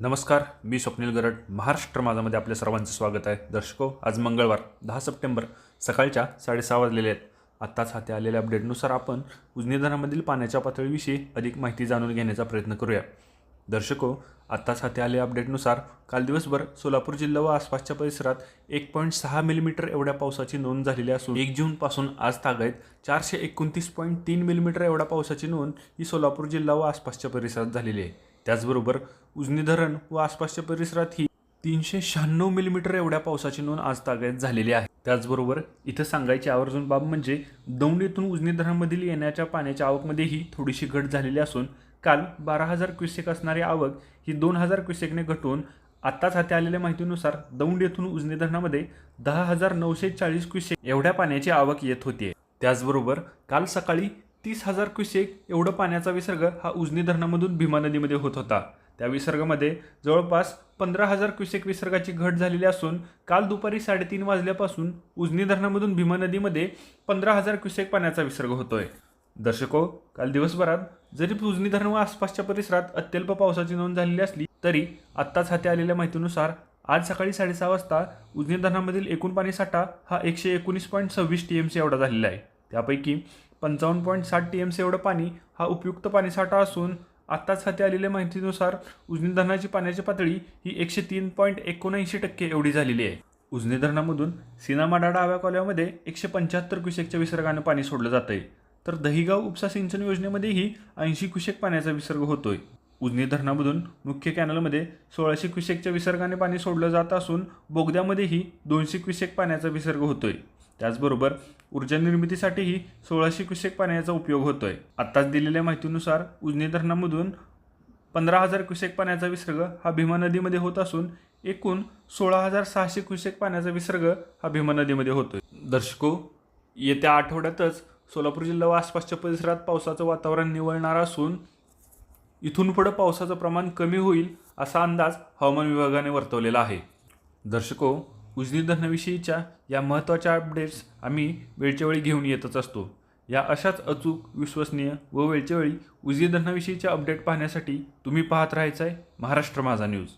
नमस्कार मी स्वप्नील गरड. महाराष्ट्र माझामध्ये आपल्या सर्वांचं स्वागत आहे. दर्शको आज मंगळवार दहा सप्टेंबर सकाळच्या साडेसहा वाजलेले आहेत. आत्ताच हाती आलेल्या अपडेटनुसार आपण उजनी धरणामधील पाण्याच्या पातळीविषयी अधिक माहिती जाणून घेण्याचा प्रयत्न करूया. दर्शको आत्ताच हाती आलेल्या अपडेटनुसार काल दिवसभर सोलापूर जिल्हा व आसपासच्या परिसरात एक पॉईंट सहा मिलीमीटर एवढ्या पावसाची नोंद झालेली असून एक जूनपासून आज तागायत चारशे एकोणतीस पॉईंट तीन मिलीमीटर एवढ्या पावसाची नोंद ही सोलापूर जिल्हा व आसपासच्या परिसरात झालेली आहे. त्याचबरोबर उजनी धरण व आसपासच्या परिसरात ही तीनशे शहाण्णव मिलीमीटर एवढ्या पावसाची नोंद आज तागायत झालेली आहे. त्याचबरोबर इथं सांगायची आवर्जून बाब म्हणजे दौंड येथून उजनी धरणमधील येण्याच्या पाण्याच्या आवकमध्येही थोडीशी घट झालेली असून काल बारा हजार क्युसेक असणारी आवक ही दोन हजार क्युसेकने घटून आत्ताच हाती आलेल्या माहितीनुसार दौंड येथून उजनी धरणामध्ये दहा हजार नऊशे चाळीस क्युसेक एवढ्या पाण्याची आवक येत होती. त्याचबरोबर काल सकाळी तीस हजार क्युसेक एवढं पाण्याचा विसर्ग हा उजनी धरणामधून भीमा नदीमध्ये होत होता. त्या विसर्गामध्ये जवळपास पंधरा हजार क्युसेक विसर्गाची घट झालेली असून काल दुपारी साडेतीन वाजल्यापासून उजनी धरणामधून भीमा नदीमध्ये पंधरा हजार क्युसेक पाण्याचा विसर्ग होतोय. दर्शको काल दिवसभरात जरी उजनी धरण व आसपासच्या परिसरात अत्यल्प पावसाची नोंद झालेली असली तरी आत्ताच हाती आलेल्या माहितीनुसार आज सकाळी साडेसहा वाजता उजनी धरणामधील एकूण पाणी साठा हा एकशे एकोणीस पॉईंट सव्वीस टी एम सी एवढा झालेला आहे. त्यापैकी पंचावन्न पॉईंट साठ टी एम सी एवढं पाणी हा उपयुक्त पाणीसाठा असून आत्ताच हाती आलेल्या माहितीनुसार उजनी धरणाची पाण्याची पातळी ही एकशे तीन पॉईंट एकोणऐंशी टक्के एवढी झालेली आहे. उजनी धरणामधून सिनामाडा डाव्या कॉल्यामध्ये एकशे पंच्याहत्तर क्युसेकच्या विसर्गानं पाणी सोडलं जातं आहे तर दहिगाव उपसा सिंचन योजनेमध्येही ऐंशी क्युसेक पाण्याचा विसर्ग होतोय. उजनी धरणामधून मुख्य कॅनलमध्ये सोळाशे क्युसेकच्या विसर्गाने पाणी सोडलं जात असून बोगद्यामध्येही दोनशे क्युसेक पाण्याचा विसर्ग होतोय. त्याचबरोबर ऊर्जा निर्मितीसाठीही सोळाशे क्युसेक पाण्याचा उपयोग होतोय. आत्ताच दिलेल्या माहितीनुसार उजनी धरणामधून पंधरा हजार क्युसेक पाण्याचा विसर्ग हा भीमा नदीमध्ये होत असून एकूण सोळा हजार सहाशे क्युसेक पाण्याचा विसर्ग हा भीमा नदीमध्ये होतोय. दर्शको येत्या आठवड्यातच सोलापूर जिल्हा व आसपासच्या परिसरात पावसाचं वातावरण निवळणार असून इथून पुढं पावसाचं प्रमाण कमी होईल असा अंदाज हवामान विभागाने वर्तवलेला आहे. दर्शको उजनी धरणाविषयीच्या या महत्त्वाच्या अपडेट्स आम्ही वेळच्या वेळी घेऊन येतच असतो. या अशाच अचूक विश्वसनीय व वेळच्या वेळी उजनी धरणाविषयीच्या अपडेट पाहण्यासाठी तुम्ही पाहत राहायचं आहे महाराष्ट्र माझा न्यूज